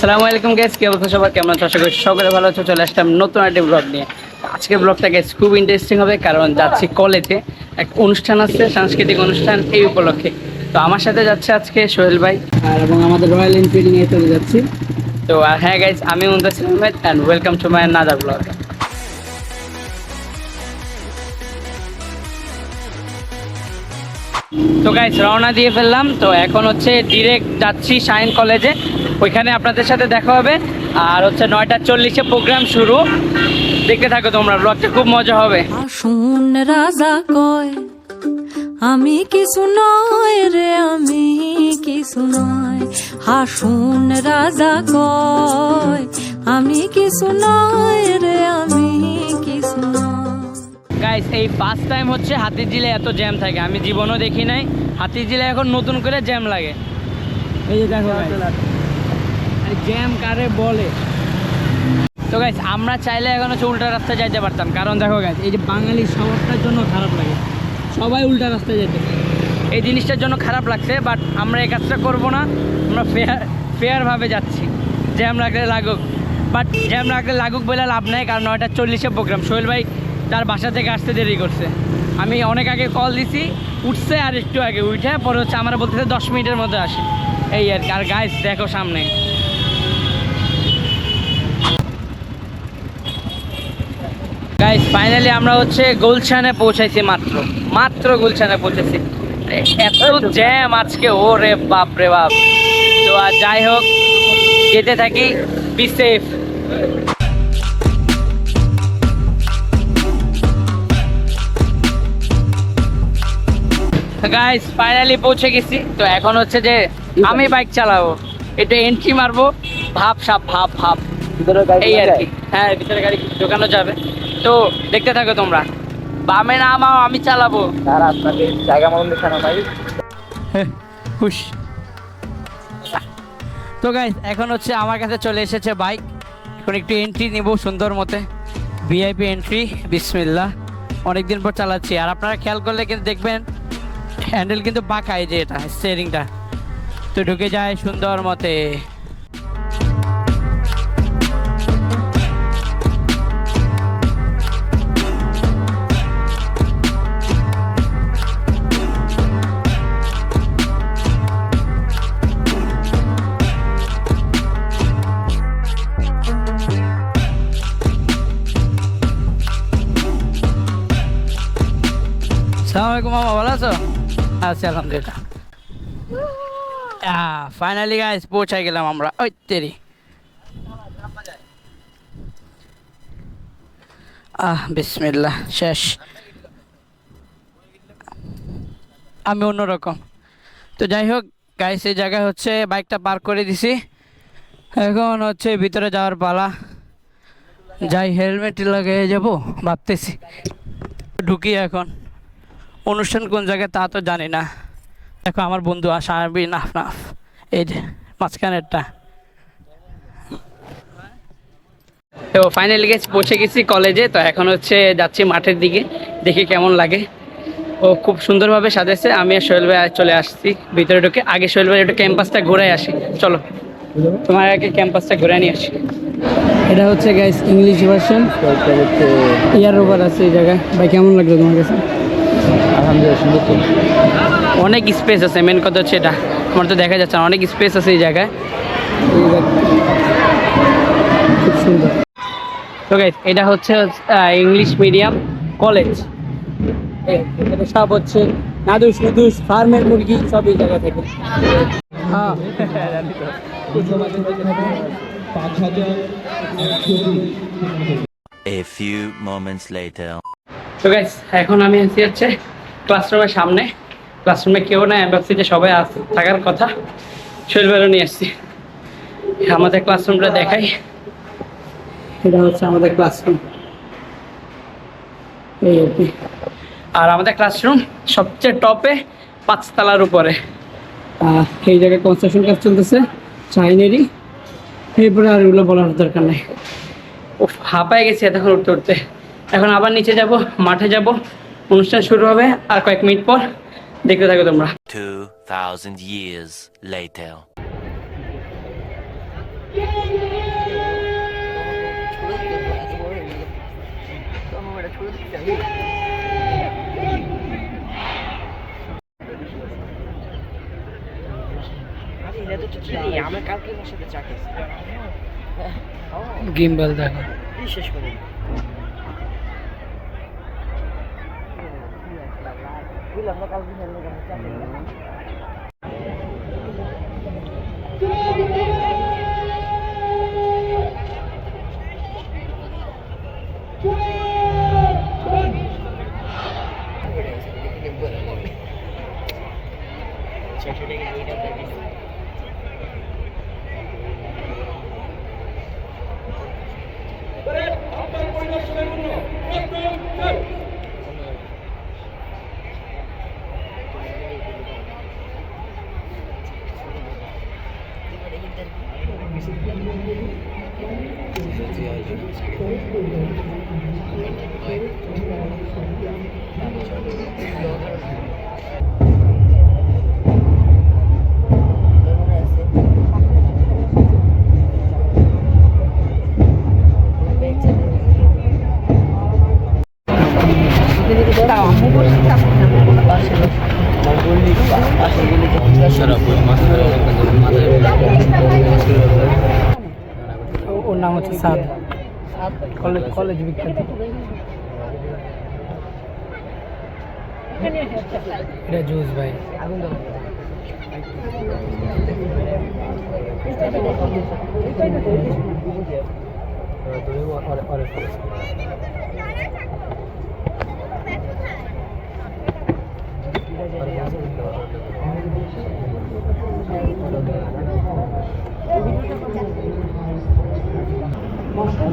আসসালামু আলাইকুম গ্যাস কি অবস্থা সবার? কেমন আছো? আশা করি সকলে ভালো আছো, চলে আসলাম নতুন একটা ব্লগ নিয়ে। আজকে ব্লগটা গ্যাস খুব ইন্টারেস্টিং হবে, কারণ যাচ্ছি কলেজে। এক অনুষ্ঠান আছে, সাংস্কৃতিক অনুষ্ঠান এই উপলক্ষে। তো আমার সাথে যাচ্ছে আজকে সোহেল ভাই। আর এবং আমাদের রয়্যাল এনফিল্ড নিয়ে চলে যাচ্ছি। তো হ্যাঁ গাইজ আমি Muntasir Ahmed and welcome to my another blog তো গাইজ রওনা দিয়ে ফেললাম। তো এখন হচ্ছে ডিরেক্ট যাচ্ছি শাইন কলেজে ওইখানে আপনাদের সাথে দেখা হবে। আর হচ্ছে নয়টা চল্লিশে প্রোগ্রাম শুরু। দেখতে থাকো তোমরা ব্লগটা খুব মজা হবে। আসুন রাজা কয়, আমি কিছু নয় রে, আমি কিছু নয়। হাসুন রাজা কয়, আমি কিছু নয় রে, আমি কিছু নয়। গাইস এই ফার্স্ট টাইম হচ্ছে হাতির জিলে এত জ্যাম থাকে। আমি জীবনও দেখি নাই। হাতির জিলে এখন নতুন করে জ্যাম লাগে। এই যে দেখো জ্যাম কারে বলে? তো গাইস আমরা চাইলে এখন হচ্ছে উল্টা রাস্তায় যাইতে পারতাম। কারণ দেখো গাইস এই যে বাঙালি শহরটার জন্য খারাপ লাগে। সবাই উল্টা রাস্তায় যেতে এই জিনিসটার জন্য খারাপ লাগছে বাট আমরা এই কাজটা করব না। আমরা ফেয়ার ফেয়ারভাবে যাচ্ছি। জ্যাম লাগলে লাগুক। বাট জ্যাম লাগলে লাগুক বলে লাভ নেই, কারণ নয়টা চল্লিশে প্রোগ্রাম সোহেল ভাই তার বাসা থেকে আসতে দেরি করছে। আমি অনেক আগে কল দিছি উঠছে আর একটু আগে উঠে পরে হচ্ছে আমরা বলতেছে দশ মিনিটের মধ্যে আসে। এই আর কি আর গাইস দেখো সামনে। গাইস ফাইনালি আমরা হচ্ছে গুলশানে পৌঁছাইছি মাত্র। মাত্র গুলশানে পৌঁছেছি এত জ্যাম আজকে ও রে বাপ রে বাপ। তো আর যাই হোক যেতে থাকি বি সেফ গাইস ফাইনালি পৌঁছে গেছি। তো এখন হচ্ছে যে আমি বাইক চালাবো। একটু এন্ট্রি মারবো। ভাব সাপ ভাব ভাব। এই আর কি। হ্যাঁ ভিতরে গাড়ি ঢোকানো যাবে। তো দেখতে থাকো তোমরা। বামে না আমাও আমি চালাবো। আর আপনাকে জায়গা মতন দেখানো ভাই খুশ তো গাইস এখন হচ্ছে আমার কাছে চলে এসেছে বাইক এখন একটু এন্ট্রি নিব সুন্দর মতে। ভিআইপি এন্ট্রি বিসমিল্লা অনেকদিন পর চালাচ্ছি। আর আপনারা খেয়াল করলে কিন্তু দেখবেন হ্যান্ডেল কিন্তু বাঁকা যে এটা স্টিয়ারিংটা তো ঢুকে যায় সুন্দর মতে। সালামালাইকুম মামা, ভালো আছো? আছি আলহামদুলিল্লাহ। ফাইনালি গাইস পৌঁছাই গেলাম আমরা। ওই তেরি আহ, বিসমিল্লাহ, শেষ। আমি অন্যরকম। তো যাই হোক গাইস এই জায়গায় হচ্ছে বাইকটা পার্ক করে দিছি। এখন হচ্ছে ভিতরে যাওয়ার পালা। যাই হেলমেট লাগিয়ে যাব, ভাবতেছি। ঢুকি এখন। অনুষ্ঠান কোন জায়গায় তা তো জানি না। দেখো আমার বন্ধু আসাবি নাফ নাফ এই যে মাঝখানেরটা। তো ফাইনালি গেছি পৌঁছে গেছি কলেজে তো এখন হচ্ছে যাচ্ছি মাঠের দিকে দেখি কেমন লাগে। ও খুব সুন্দরভাবে সাজাইছে আমি আর সোহেল ভাই চলে আসছি ভিতরে ঢুকে। আগে সোহেল ভাই একটু ক্যাম্পাসটা ঘুরে আসি চলো। তোমার আগে ক্যাম্পাসটা ঘুরে নিয়ে আসি। এটা হচ্ছে guys English version year over আছে এই জায়গায়। ভাই কেমন লাগল তোমার কাছে? আলহামদুলিল্লাহ সুন্দর তো। অনেক স্পেস আছে মেন কথা হচ্ছে এটা। আমার তো দেখা যাচ্ছে না, অনেক স্পেস আছে এই জায়গায়। খুব সুন্দর। তো গাইস এটা হচ্ছে ইংলিশ মিডিয়াম কলেজ সব হচ্ছে নাদুস নুদুস ফার্মের মুরগি সব এই জায়গা থেকে। হ্যাঁ। A few moments later. তো গাইস এখন আমি আছি হচ্ছে ক্লাসরুমের সামনে। ক্লাসরুমে কেউ নাই, আমি ভাবছি যে সবাই থাকার কথা। বেরো নিয়ে আসছি। আমাদের ক্লাসরুমটা দেখাই। এটা হচ্ছে আমাদের ক্লাসরুম এই আর কি। আর আমাদের ক্লাসরুম সবচেয়ে টপে পাঁচতলার উপরে। এই জায়গায় কনস্ট্রাকশন কাজ চলতেছে, চাইনেরই। এরপরে আর এগুলো বলার দরকার নেই। ও হাঁপায় গেছি এতক্ষণ উঠতে উঠতে। এখন আবার নিচে যাব মাঠে যাব। অনুষ্ঠান শুরু হবে আর কয়েক মিনিট পর দেখতে থাকো তোমরা। গিম্বল years দেখো। বিশেষ করে 为了我，考虑那么多，真的。ihtiyacımız হচ্ছে সাদ কলেজ কলেজ বিখ্যাত। এটা জুস ভাই। ভাই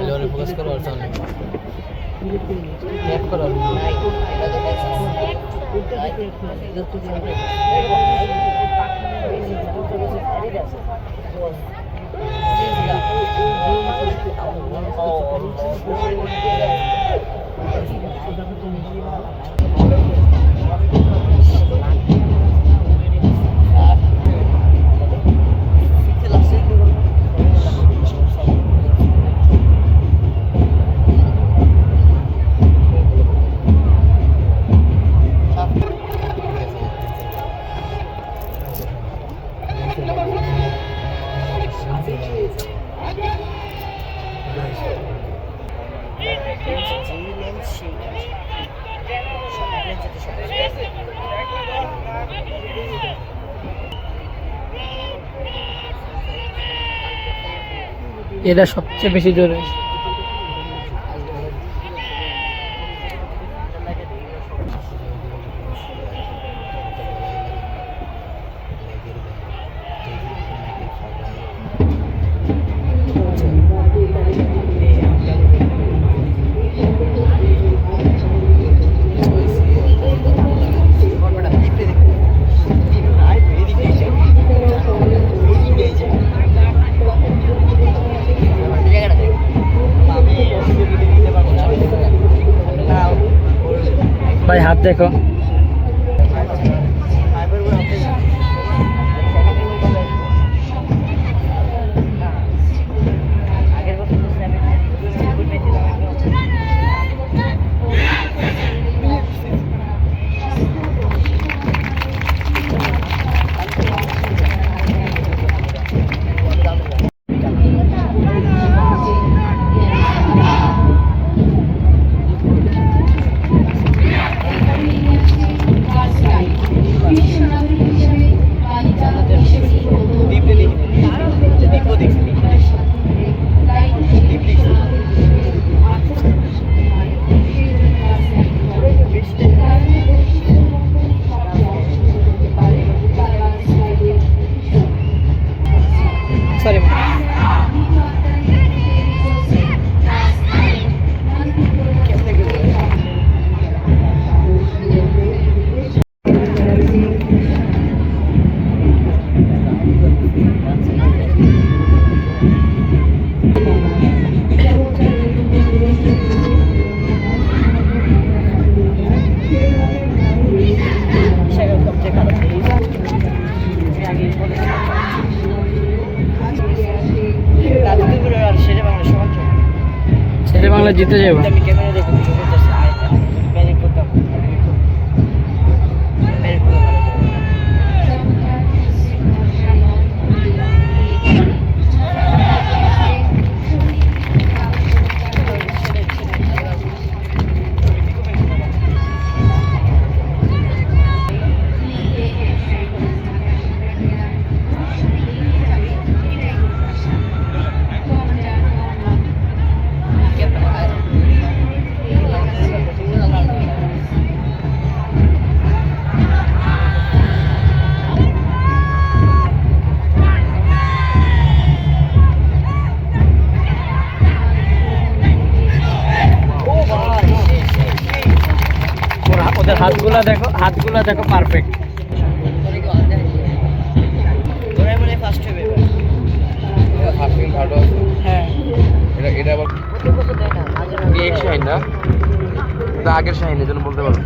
যে- ওই ফোকাস করো আর সামনে। ট্যাপ করো নাই, এটা তো এটা সবচেয়ে বেশি জোরে ভাই হাত ছেলে বাংলা হাতগুলা দেখো হাতগুলা দেখো পারফেক্ট মনে হয়। আগের শাহিনের জন্য বলতে পারব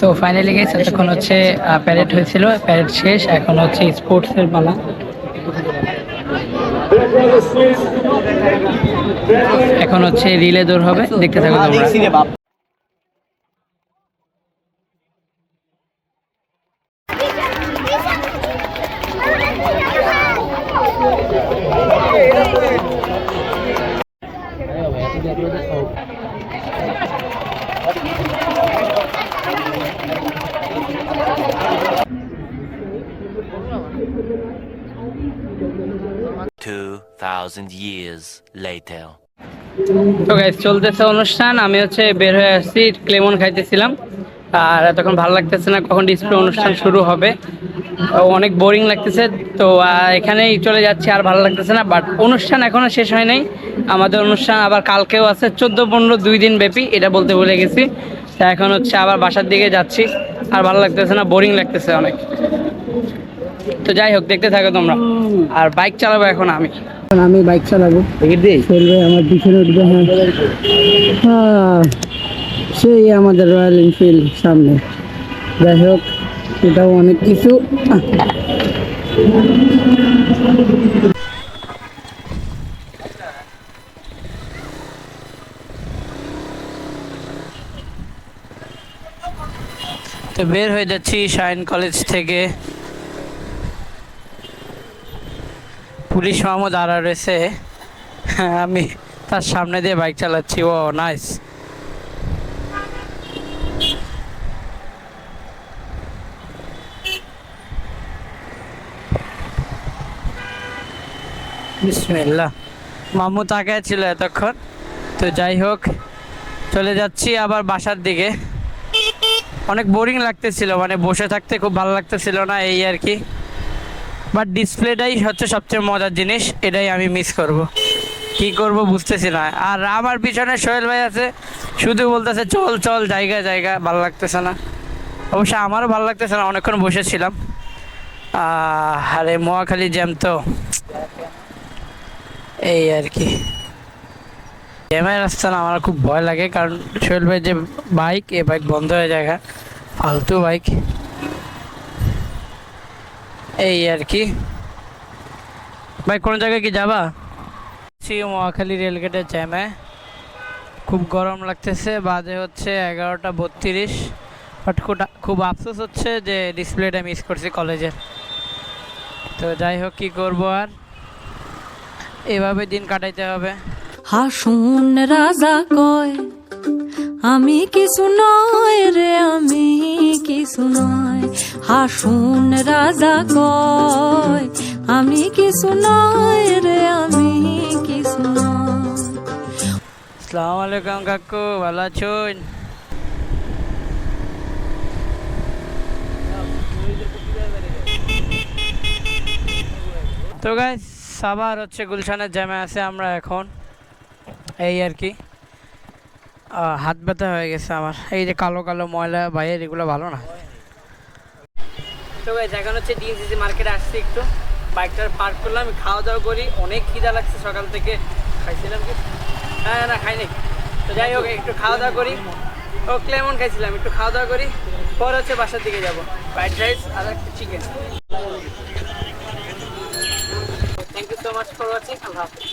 সো ফাইনালি গেছে এতক্ষণ হচ্ছে প্যারেড হয়েছিল প্যারেড শেষ, এখন হচ্ছে স্পোর্টসের পালা। এখন হচ্ছে রিলে দৌড় হবে, দেখতে থাকো 2,000 years later. তো গাইজ চলতেছে অনুষ্ঠান। আমি হচ্ছে বের হয়ে আসছি ক্লেমন খাইতেছিলাম। আর এতক্ষণ ভালো লাগতেছে না কখন ডিসপ্লে অনুষ্ঠান শুরু হবে। অনেক বোরিং লাগতেছে। তো এখানেই চলে যাচ্ছে আর ভালো লাগতেছে না। বাট অনুষ্ঠান এখনও শেষ হয় নাই। আমাদের অনুষ্ঠান আবার কালকেও আছে চোদ্দ পনেরো দুই দিন ব্যাপী এটা বলতে ভুলে গেছি। তা এখন হচ্ছে আবার বাসার দিকে যাচ্ছি। আর ভালো লাগতেছে না বোরিং লাগতেছে অনেক। তো যাই হোক দেখতে থাকো তোমরা। আর বাইক চালাবো এখন আমি। আমি বাইক চালাবো। চলবে আমার পিছনে উঠবে হ্যাঁ। হ্যাঁ সেই আমাদের রয়্যাল এনফিল্ড সামনে। যাই হোক এটাও অনেক কিছু। তো বের হয়ে যাচ্ছি শাইন কলেজ থেকে। পুলিশ মামু দাঁড়া রয়েছে, আমি তার সামনে দিয়ে বাইক চালাচ্ছি। ও নাইস মামু তাকায় ছিল এতক্ষণ। তো যাই হোক, চলে যাচ্ছি আবার বাসার দিকে। অনেক বোরিং লাগতেছিল মানে বসে থাকতে খুব ভালো লাগতেছিল না, এই আর কি। বাট ডিসপ্লেটাই হচ্ছে সবচেয়ে মজার জিনিস, এটাই আমি মিস করব। কি করব বুঝতেছি না। আর আমার পিছনে সোহেল ভাই আছে, শুধু বলতেছে, চল চল জায়গা জায়গা ভালো লাগতেছে না। অবশ্য আমারও ভালো লাগতেছে না, অনেকক্ষণ বসেছিলাম। আরে মহাখালী জ্যাম তো। এই আর কি। জ্যামের রাস্তা আমার খুব ভয় লাগে, কারণ সোহেল ভাই যে বাইক এ বাইক বন্ধ হয়ে যায় ফালতু বাইক এই আর কি। ভাই কোন জায়গায় কি যাবা? সি মহাখালী রেলগেটের জ্যামে খুব গরম লাগতেছে বাজে হচ্ছে এগারোটা বত্রিশ। বাট খুব আফসোস হচ্ছে যে ডিসপ্লেটা মিস করছি কলেজের তো যাই হোক কী করব আর? এভাবে দিন কাটাইতে হবে। হাসুন রাজা কয় আমি কিছু নয় রে, আমি কিছু নয়। হাসুন রাজা কয়, আমি কিছু নয় রে, আমি কিছু নয় আসসালামু আলাইকুম কাকু, ভালো আছেন? তো গাই সাবার হচ্ছে গুলশানের জ্যামে আছে আমরা এখন। এই আর কি। হাত ব্যথা হয়ে গেছে আমার। এই যে কালো কালো ময়লা বাইরের এগুলো ভালো না। তো এখন হচ্ছে ডিএনসিসি মার্কেটে আসছি একটু। বাইকটা পার্ক করলাম খাওয়া দাওয়া করি। অনেক খিদা লাগছে সকাল থেকে। খাইছিলাম কি? হ্যাঁ না খাইনি। তো যাই হোক, একটু খাওয়া দাওয়া করি। ও ক্লেমন খাইছিলাম, একটু খাওয়া দাওয়া করি। পর হচ্ছে বাসার দিকে যাব। ফ্রাইড রাইস আর একটা chicken thank you so much for watching Allah Hafiz.